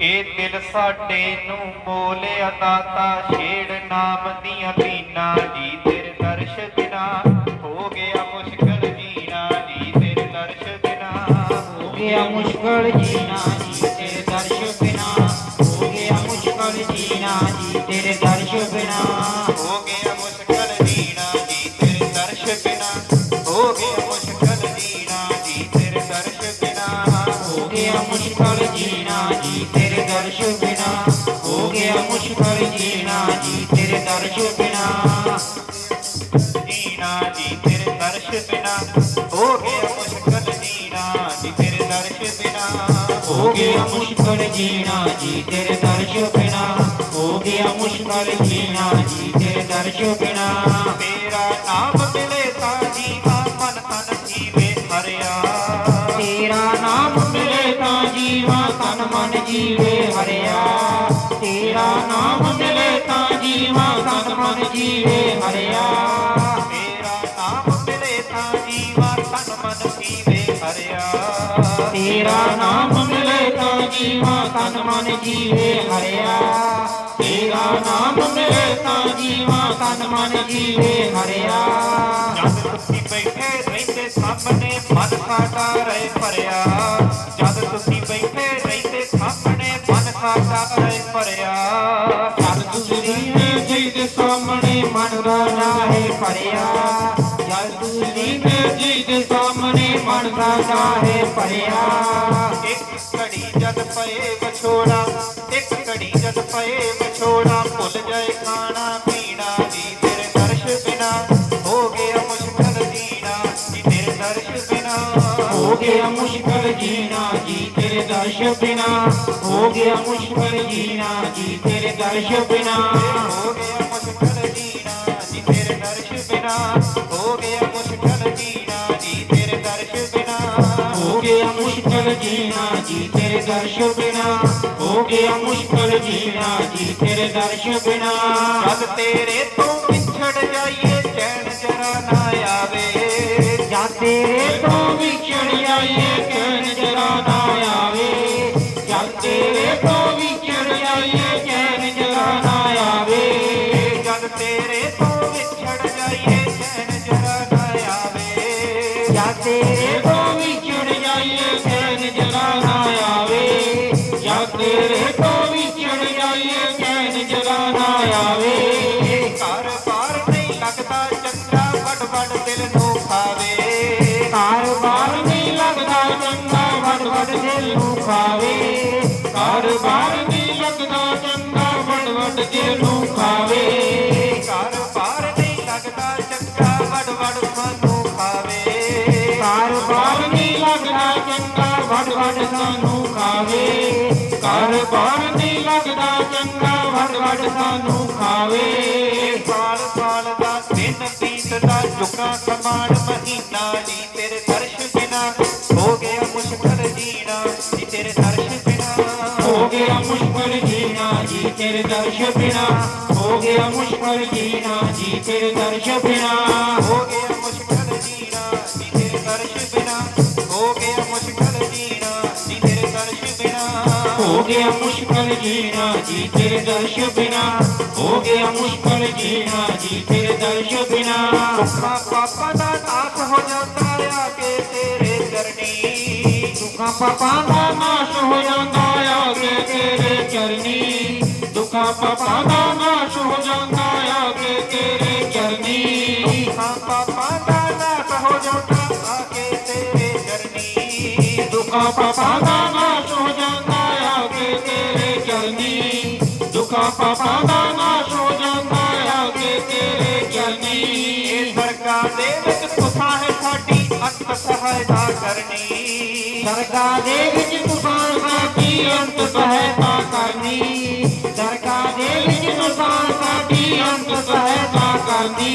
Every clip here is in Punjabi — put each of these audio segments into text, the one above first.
ਇਹ ਦਿਲ ਸਾਡੇ ਨੂੰ ਬੋਲਿਆ ਦਾਤਾ ਛੇੜ ਨਾਮ ਦੀਆਂ ਪੀਨਾ ਜੀ ਤੇਰੇ ਦਰਸ਼ ਬਿਨਾ। ਹੋ ਗਿਆ ਮੁਸ਼ਕਲ ਜੀਣਾ, ਜੀ ਤੇਰੇ ਦਰਸ਼ ਬਿਨਾ। ਹੋ ਗਿਆ ਮੁਸ਼ਕਲ ਜੀਣਾ, ਜੀ ਦਰਸ਼ ਬਿਨਾ ਹੋ ਗਿਆ ਮੁਸ਼ਕਲ ਜੀਣਾ ਜੀ ਤੇਰੇ ਦਰਸ਼ ਬਿਨਾ ਜੀਣਾ ਜੀ ਤੇਰੇ ਦਰਸ਼ ਬਿਨਾ ਹੋ ਗਿਆ ਮੁਸ਼ਕਲ ਜੀਣਾ ਜੀ ਤੇਰੇ ਦਰਸ਼ ਬਿਨਾ ਹੋ ਗਿਆ ਮੁਸ਼ਕਲ ਜੀਣਾ ਜੀ ਤੇਰੇ ਦਰਸ਼ ਬਿਨਾ ਹੋ ਗਿਆ ਮੁਸ਼ਕਲ ਜੀਣਾ ਜੀ ਤੇਰੇ ਦਰਸ਼ ਬਿਨਾ ਤੇਰਾ ਨਾਮ ਮਿਲੇ ਤਨ ਮਨ ਜੀਵੇ ਹਰਿਆ ਤੇਰਾ ਨਾਮ ਮਿਲੇ ਤਾਂ ਜੀਵਾ ਤਨ ਮਨ ਜੀਵੇ ਹਰਿਆ ਤੇਰਾ ਨਾਮ ਮਿਲੇ ਤਾਂ ਜੀਵਾ ਤਨ ਮਨ ਜੀਵੇ ਹਰਿਆ ਤੇਰਾ ਨਾਮ ਮਿਲੇ ਤਾਂ ਜੀਵਾ ਤਨ ਮਨ ਜੀਵੇ ਹਰਿਆ ਤੇਰਾ ਨਾਮ ਮਿਲੇ ਤਾਂ ਜੀਵਾ ਤਨ ਮਨ ਜੀਵੇ ਹਰਿਆ ਜਦ ਤੁਸੀਂ ਬੈਠੇ ਰਹਿੰਦੇ ਭਰਿਆ ਜਦ ਜੀ ਦੇ ਸਾਹਮਣੇ ਮਨ ਦਾ ਨਾਹੇ ਭਰਿਆ। ਜਦ ਜੀ ਦੇ ਸਾਹਮਣੇ ਮਨ ਦਾ ਨਾਹੇ ਭਰਿਆ। ਇੱਕ ਘੜੀ ਜਦ ਪਏ ਵਿਛੋੜਾ, ਇੱਕ ਘੜੀ ਜਦ ਪਏ ਵਿਛੋੜਾ। ਭੁੱਲ ਜਾਏ ਖਾਣਾ ਪੀਣਾ ਜੀ ਤੇਰੇ ਦਰਸ਼ ਬਿਨਾ। ਹੋ ਗਿਆ ਮੁਸ਼ਕਲ ਜੀਣਾ ਜੀ ਤੇਰੇ ਦਰਸ਼ ਬਿਨਾ। ਹੋ ਗਿਆ ਮੁਸ਼ਕਲ ਤੇਰੇ ਦਰਸ਼ ਬਿਨਾ ਹੋ ਗਿਆ ਮੁਸ਼ਕਲ ਜੀਣਾ ਜੀ ਤੇਰੇ ਦਰਸ਼ ਬਿਨਾ ਹੋ ਗਿਆ ਮੁਸ਼ਕਲ ਜੀਣਾ ਜੀ ਤੇਰੇ ਦਰਸ਼ ਬਿਨਾ ਹੋ ਗਿਆ ਮੁਸ਼ਕਲ ਜੀਣਾ ਜੀ ਤੇਰੇ ਦਰਸ਼ ਬਿਨਾ ਹੋ ਗਿਆ ਮੁਸ਼ਕਲ ਜੀਣਾ ਜੀ ਤੇਰੇ ਦਰਸ਼ ਬਿਨਾ ਹੋ ਗਿਆ ਮੁਸ਼ਕਲ ਜੀਣਾ ਜੀ ਤੇਰੇ ਦਰਸ਼ ਬਿਨਾ ਜਦ ਤੇਰੇ ਤੋਂ ਵਿਛੜ ਜਾਈਏ ਚੈਨ ਜਰਾ ਨਾ ਖਾਵੇ ਕਾਰੋਬਾਰ ਨਹੀਂ ਲੱਗਦਾ ਚੰਗਾ ਵੱਡ ਵੱਡ ਸਾਨੂੰ ਖਾਵੇ। ਸਾਲ ਸਾਲ ਦਾ ਦਿਨ ਬੀਤਦਾ ਚੁੱਕਾ ਸਮਾਨ ਮਹੀਨਾ ਜੀ ਤੇਰੇ ਦਰਸ਼ ਬਿਨਾ ਹੋ ਗਿਆ ਮੁਸ਼ਕਲ ਜੀਣਾ ਜੀ ਤੇਰੇ ਦਰਸ਼ ਬਿਨਾ। ਹੋ ਗਿਆ ਮੁਸ਼ਕਲ ਜੀਣਾ ਜੀ ਤੇਰੇ ਦਰਸ਼ ਬਿਨਾ। ਹੋ ਗਿਆ ਮੁਸ਼ਕਲ ਜੀਣਾ ਜੀ ਤੇਰੇ ਦਰਸ਼ ਬਿਨਾ। ਹੋ ਗਿਆ ਮੁਸ਼ਕਲ ਮੁਸ਼ਕਲ ਜੀਣਾ ਜੀ ਤੇਰੇ ਦਰਸ਼ ਬਿਨਾ। ਹੋ ਗਿਆ ਮੁਸ਼ਕਲ ਜੀਣਾ ਜੀ ਤੇਰੇ ਦਰਸ਼ ਬਿਨਾ। ਦੁੱਖਾਂ ਪਾਪਾਂ ਦਾ ਨਾਸ਼ ਹੋ ਜਾਂਦਾ ਆ ਕੇ ਤੇਰੇ ਚਰਨੀ। ਦੁੱਖਾਂ ਪਾਪਾਂ ਦਾ ਨਾਸ਼ ਹੋ ਜਾਂਦਾ ਆ ਕੇ ਤੇਰੇ ਚਰਨੀ। ਦੁੱਖਾਂ ਪਾਪਾਂ ਦਾ ਨਾਸ਼ ਹੋ ਜਾਂਦਾ ਆ ਕੇ ਤੇਰੇ ਚਰਨੀ। ਦੁੱਖਾਂ ਪਾਪਾਂ ਦਾ ਨਾਸ਼ ਹੋ ਜਾਂਦਾ ਆ ਕੇ ਤੇਰੇ ਚਰਨੀ। ਦੁੱਖਾਂ ਪਾਪਾਂ ਦਾ ਨਾਸ਼ ਚਰਨੀ ਦੁੱਖਾਂ ਪਾਪਾਂ ਦਾ ਨਾਸ਼ ਹੋ ਜਾਂਦਾ ਆ ਕੇ ਤੇਰੇ ਚਰਨੀ ਇਹ ਸਰਕਾਰ ਦੇ ਵਿੱਚ ਤੁਸਾਂ ਹੈ ਸਾਡੀ ਅੰਤ ਸਹਾਇਤਾ ਕਰਨੀ। ਸਰਕਾਰ ਦੇ ਵਿੱਚ ਤੁਸਾਂ ਸਾਡੀ ਅੰਤ ਸਹਾਇਤਾ ਕਰਨੀ? ਸਰਕਾਰ ਦੇ ਵਿੱਚ ਤੁਸਾਂ ਸਾਡੀ ਅੰਤ ਸਹਾਇਤਾ ਕਰਨੀ?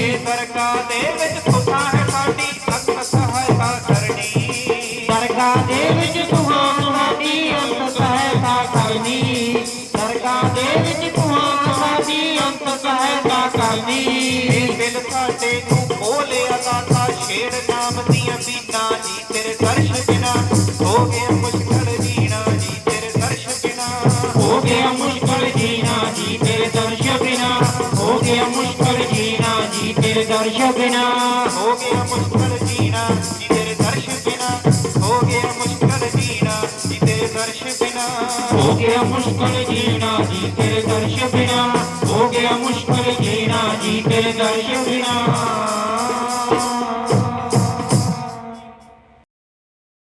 ਇਹ ਸਰਕਾਰ ਦੇ ਵਿੱਚ ਤੁਸਾਂ ਹੈ ਸਾਡੀ ਅੰਤ ਸਹਾਇਤਾ ਕਰਨੀ। ਸਰਕਾਰ ਦੇ ਕਰਨੀ ਬਿਨ ਘਾਟੇ ਨੂੰ ਖੋਲਿਆ ਦਾਤਾ ਛੇੜ ਨਾਮ ਦੀਆਂ ਬੀਨਾ ਜੀ ਤੇਰੇ ਦਰਸ਼ ਬਿਨਾ। ਹੋ ਗਿਆ ਮੁਸ਼ਕਲ ਜੀਣਾ ਜੀ ਤੇਰੇ ਦਰਸ਼ ਬਿਨਾ। ਹੋ ਗਿਆ ਮੁਸ਼ਕਲ ਜੀਣਾ ਜੀ ਤੇਰੇ ਦਰਸ਼ ਬਿਨਾ। ਹੋ ਗਿਆ ਮੁਸ਼ਕਲ ਜੀਣਾ ਜੀ ਤੇਰੇ ਦਰਸ਼ ਬਿਨਾ। ਹੋ ਗਿਆ ਮੁਸ਼ਕਲ ਜੀਣਾ ਜੀ ਤੇਰੇ ਦਰਸ਼ ਬਿਨਾ। ਹੋ ਗਿਆ ਮੁਸ਼ਕਲ ਜੀਣਾ ਜੀ ਤੇਰੇ ਦਰਸ਼ ਬਿਨਾ। ਹੋ ਗਿਆ ਮੁਸ਼ਕਲ ਜੀਣਾ ਜੀ ਤੇਰੇ ਦਰਸ਼ ਬਿਨਾ। Thank you.